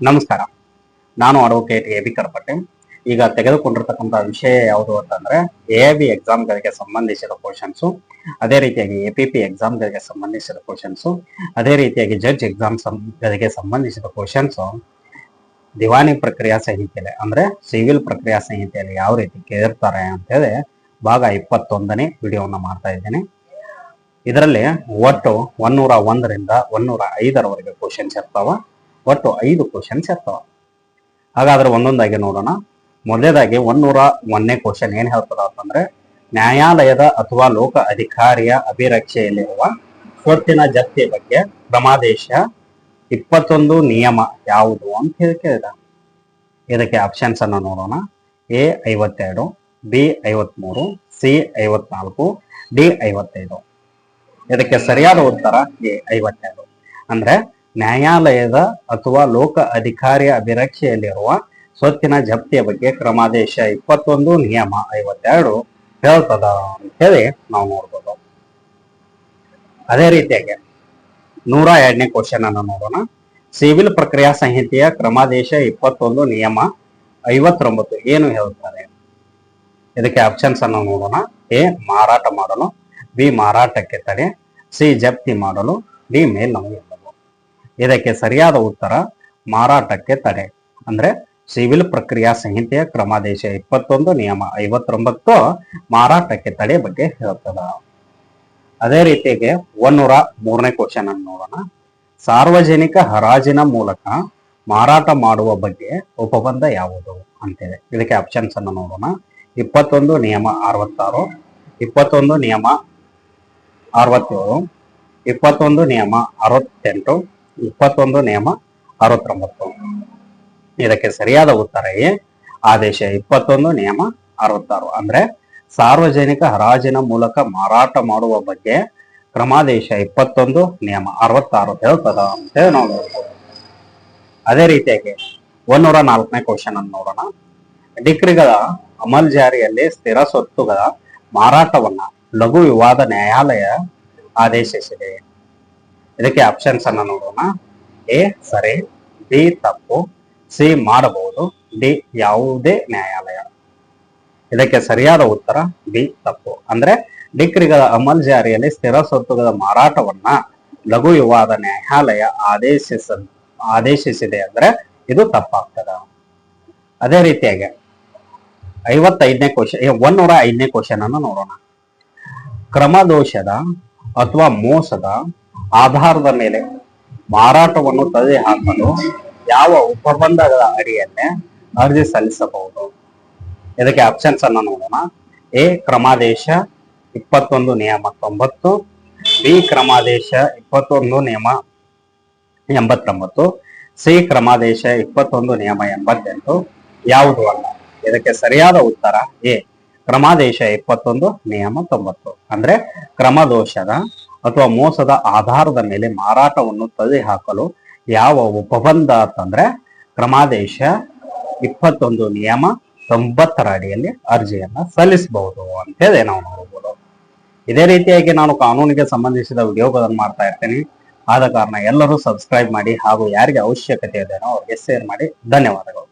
ನಮಸ್ಕಾರ. ನಾನು advocate A B ಕರಪಟ್ಟೆ. ಈಗ ತೆಗೆದುಕೊಂಡಿರ್ತಕ್ಕಂಥ ವಿಷಯ ಯಾವುದು ಅಂತಂದ್ರೆ ಎ ಬಿ ಎಕ್ಸಾಮ್ಗಳಿಗೆ ಸಂಬಂಧಿಸಿದ ಕ್ವಶನ್ಸು ಅದೇ ರೀತಿಯಾಗಿ ಎ ಪಿ ಪಿ ಎಕ್ಸಾಮ್ಗಳಿಗೆ ಸಂಬಂಧಿಸಿದ ಕ್ವಶನ್ಸು ಅದೇ ರೀತಿಯಾಗಿ ಜಡ್ಜ್ ಎಕ್ಸಾಮ್ ಗಳಿಗೆ ಸಂಬಂಧಿಸಿದ ಕ್ವಶನ್ಸು ದಿವಾನಿ ಪ್ರಕ್ರಿಯಾ ಸಂಹಿತೆಯಲ್ಲಿ ಅಂದ್ರೆ ಸಿವಿಲ್ ಪ್ರಕ್ರಿಯಾ ಸಂಹಿತೆಯಲ್ಲಿ ಯಾವ ರೀತಿ ಕೇಳಿರ್ತಾರೆ ಅಂತ ಹೇಳಿ ಭಾಗ ಇಪ್ಪತ್ತೊಂದನೇ ವಿಡಿಯೋವನ್ನು ಮಾಡ್ತಾ ಇದ್ದೇನೆ. ಇದರಲ್ಲಿ ಒಟ್ಟು ಒನ್ನೂರ ಒಂದರಿಂದ ಒನ್ನೂರ ಐದರವರೆಗೆ ಕ್ವಶನ್ಸ್ ಇರ್ತಾವ. ಒಟ್ಟು ಐದು ಕ್ವಶನ್ಸ್ ಇರ್ತಾವ. ಹಾಗಾದ್ರೆ ಒಂದೊಂದಾಗಿ ನೋಡೋಣ. ಮೊದಲೇದಾಗಿ ಒನ್ನೂರ ಒಂದನೇ ಕ್ವಶನ್ ಏನ್ ಹೇಳ್ತದ ಅಂತಂದ್ರೆ, ನ್ಯಾಯಾಲಯದ ಅಥವಾ ಲೋಕ ಅಧಿಕಾರಿಯ ಅಭಿರಕ್ಷೆಯಲ್ಲಿರುವ ಸ್ವತ್ತಿನ ಜಪ್ತಿ ಬಗ್ಗೆ ಕ್ರಮಾದೇಶ ಇಪ್ಪತ್ತೊಂದು ನಿಯಮ ಯಾವುದು ಅಂತ ಹೇಳಿ ಕೇಳಿದ. ಇದಕ್ಕೆ ಆಪ್ಷನ್ಸ್ ಅನ್ನು ನೋಡೋಣ. ಎ ಐವತ್ತೆರಡು, ಬಿ ಐವತ್ಮೂರು, ಸಿ ಐವತ್ನಾಲ್ಕು, ಡಿ ಐವತ್ತೈದು. ಇದಕ್ಕೆ ಸರಿಯಾದ ಉತ್ತರ ಎ ಐವತ್ತೆರಡು. ಅಂದ್ರೆ ನ್ಯಾಯಾಲಯದ ಅಥವಾ ಲೋಕ ಅಧಿಕಾರಿಯ ಅಭಿರಕ್ಷೆಯಲ್ಲಿರುವ ಸ್ವತ್ತಿನ ಜಪ್ತಿಯ ಬಗ್ಗೆ ಕ್ರಮಾದೇಶ ಇಪ್ಪತ್ತೊಂದು, ನಿಯಮ ಐವತ್ತೆರಡು ಹೇಳ್ತದ. ಅಂತ ಹೇಳಿ, ನಾವು ನೋಡ್ಬೋದು. ಅದೇ ರೀತಿಯಾಗಿ ನೂರ ಎರಡನೇ ಕ್ವಶನ್ ಅನ್ನು ನೋಡೋಣ. ಸಿವಿಲ್ ಪ್ರಕ್ರಿಯಾ ಸಂಹಿತೆಯ ಕ್ರಮಾದೇಶ ಇಪ್ಪತ್ತೊಂದು, ನಿಯಮ ಐವತ್ತೊಂಬತ್ತು ಏನು ಹೇಳುತ್ತಾರೆ ಇದಕ್ಕೆ ಆಪ್ಷನ್ಸ್ ಅನ್ನು ನೋಡೋಣ. ಎ, ಮಾರಾಟ ಮಾಡಲು, ಬಿ, ಮಾರಾಟಕ್ಕೆ ತಡೆ, ಸಿ, ಜಪ್ತಿ ಮಾಡಲು, ಡಿ ಮೇಲ್ ಎಲ್ಲವು ಇದಕ್ಕೆ ಸರಿಯಾದ ಉತ್ತರ ಮಾರಾಟಕ್ಕೆ ತಡೆ. ಅಂದ್ರೆ ಸಿವಿಲ್ ಪ್ರಕ್ರಿಯಾ ಸಂಹಿತೆಯ ಕ್ರಮಾದೇಶ ಇಪ್ಪತ್ತೊಂದು ನಿಯಮ ಐವತ್ತೊಂಬತ್ತು ಮಾರಾಟಕ್ಕೆ ತಡೆ ಬಗ್ಗೆ ಹೇಳ್ತದ. ಅದೇ ರೀತಿಯಾಗಿ ಒನ್ನೂರ ಮೂರನೇ ಕ್ವಶನ್ ಅನ್ನು ನೋಡೋಣ. ಸಾರ್ವಜನಿಕ ಹರಾಜಿನ ಮೂಲಕ ಮಾರಾಟ ಮಾಡುವ ಬಗ್ಗೆ ಉಪಬಂಧ ಯಾವುದು ಅಂತೇಳಿ ಇದಕ್ಕೆ ಆಪ್ಷನ್ಸ್ ಅನ್ನು ನೋಡೋಣ. ಇಪ್ಪತ್ತೊಂದು ನಿಯಮ ಅರವತ್ತಾರು, ಇಪ್ಪತ್ತೊಂದು ನಿಯಮ ಅರವತ್ತೇಳು, ಇಪ್ಪತ್ತೊಂದು ನಿಯಮ ಅರವತ್ತೆಂಟು ಇಪ್ಪತ್ತೊಂದು ನಿಯಮ ಅರವತ್ತೊಂಬತ್ತು. ಇದಕ್ಕೆ ಸರಿಯಾದ ಉತ್ತರ ಏ ಆದೇಶ ಇಪ್ಪತ್ತೊಂದು ನಿಯಮ ಅರವತ್ತಾರು. ಅಂದ್ರೆ ಸಾರ್ವಜನಿಕ ಹರಾಜಿನ ಮೂಲಕ ಮಾರಾಟ ಮಾಡುವ ಬಗ್ಗೆ ಕ್ರಮಾದೇಶ ಇಪ್ಪತ್ತೊಂದು ನಿಯಮ ಅರವತ್ತಾರು ಹೇಳ್ತದ ಅಂತೇಳಿ ನಾವು ನೋಡ್ಬೋದು. ಅದೇ ರೀತಿಯಾಗಿ ಒಂದೂರ ನಾಲ್ಕನೇ ಕ್ವಶನ್ ಅನ್ನು ನೋಡೋಣ. ಡಿಕ್ರಿಗಳ ಅಮಲ್ ಜಾರಿಯಲ್ಲಿ ಸ್ಥಿರ ಸ್ವತ್ತುಗಳ ಮಾರಾಟವನ್ನ ಲಘು ವಿವಾದ ನ್ಯಾಯಾಲಯ ಆದೇಶಿಸಿದೆ. ಇದಕ್ಕೆ ಆಪ್ಷನ್ಸ್ ಅನ್ನ ನೋಡೋಣ. ಎ, ಸರಿ. ಬಿ, ತಪ್ಪು. ಸಿ, ಮಾಡಬಹುದು. ಡಿ, ಯಾವುದೇ ನ್ಯಾಯಾಲಯ. ಇದಕ್ಕೆ ಸರಿಯಾದ ಉತ್ತರ, ಬಿ, ತಪ್ಪು. ಅಂದ್ರೆ ಡಿಕ್ರಿಗಳ ಅಮಲ್ ಜಾರಿಯಲ್ಲಿ ಸ್ಥಿರ ಸ್ವತ್ತುಗಳ ಮಾರಾಟವನ್ನ ಲಘು ವಿವಾದ ನ್ಯಾಯಾಲಯ ಆದೇಶಿಸ, ಆದೇಶಿಸಿದೆ ಅಂದ್ರೆ ಇದು ತಪ್ಪಾಗ್ತದ. ಅದೇ ರೀತಿಯಾಗಿ ಐವತ್ತೈದನೇ ಕ್ವಶನ್ ನೂರ ಐದನೇ ಕ್ವಶನ್ ಅನ್ನು ನೋಡೋಣ. ಕ್ರಮದೋಷದ ಅಥವಾ ಮೋಸದ ಆಧಾರದ ಮೇಲೆ ಮಾರಾಟವನ್ನು ತಡೆ ಹಾಕಲು ಯಾವ ಉಪಬಂಧಗಳ ಅಡಿಯನ್ನೇ ಅರ್ಜಿ ಸಲ್ಲಿಸಬಹುದು. ಇದಕ್ಕೆ ಆಪ್ಷನ್ಸ್ ಅನ್ನು ನೋಡೋಣ. ಎ, ಕ್ರಮಾದೇಶ ಇಪ್ಪತ್ತೊಂದು ನಿಯಮ ತೊಂಬತ್ತು, ಬಿ, ಕ್ರಮಾದೇಶ ಇಪ್ಪತ್ತೊಂದು ನಿಯಮ ಎಂಬತ್ತೊಂಬತ್ತು, ಸಿ, ಕ್ರಮಾದೇಶ ಇಪ್ಪತ್ತೊಂದು ನಿಯಮ ಎಂಬತ್ತೆಂಟು. ಯಾವುದು ಅಲ್ಲ? ಇದಕ್ಕೆ ಸರಿಯಾದ ಉತ್ತರ ಎ, ಕ್ರಮಾದೇಶ ಇಪ್ಪತ್ತೊಂದು ನಿಯಮ ತೊಂಬತ್ತು. ಅಂದ್ರೆ ಕ್ರಮದೋಷದ ಅಥವಾ ಮೋಸದ ಆಧಾರದ ಮೇಲೆ ಮಾರಾಟವನ್ನು ತಡೆ ಹಾಕಲು ಯಾವ ಉಪಬಂಧ ಅಂತಂದ್ರೆ ಕ್ರಮಾದೇಶ ಇಪ್ಪತ್ತೊಂದು ನಿಯಮ ತೊಂಬತ್ತರ ಅಡಿಯಲ್ಲಿ ಅರ್ಜಿಯನ್ನ ಸಲ್ಲಿಸಬಹುದು ಅಂತೇಳಿ ನಾವು ನೋಡಬಹುದು. ಇದೇ ರೀತಿಯಾಗಿ ನಾನು ಕಾನೂನಿಗೆ ಸಂಬಂಧಿಸಿದ ವಿಡಿಯೋಗಳನ್ನು ಮಾಡ್ತಾ ಇರ್ತೇನೆ. ಆದ ಕಾರಣ ಎಲ್ಲರೂ ಸಬ್ಸ್ಕ್ರೈಬ್ ಮಾಡಿ ಹಾಗೂ ಯಾರಿಗೆ ಅವಶ್ಯಕತೆ ಇದೆಯೋ ಅವ್ರಿಗೆ ಶೇರ್ ಮಾಡಿ. ಧನ್ಯವಾದಗಳು.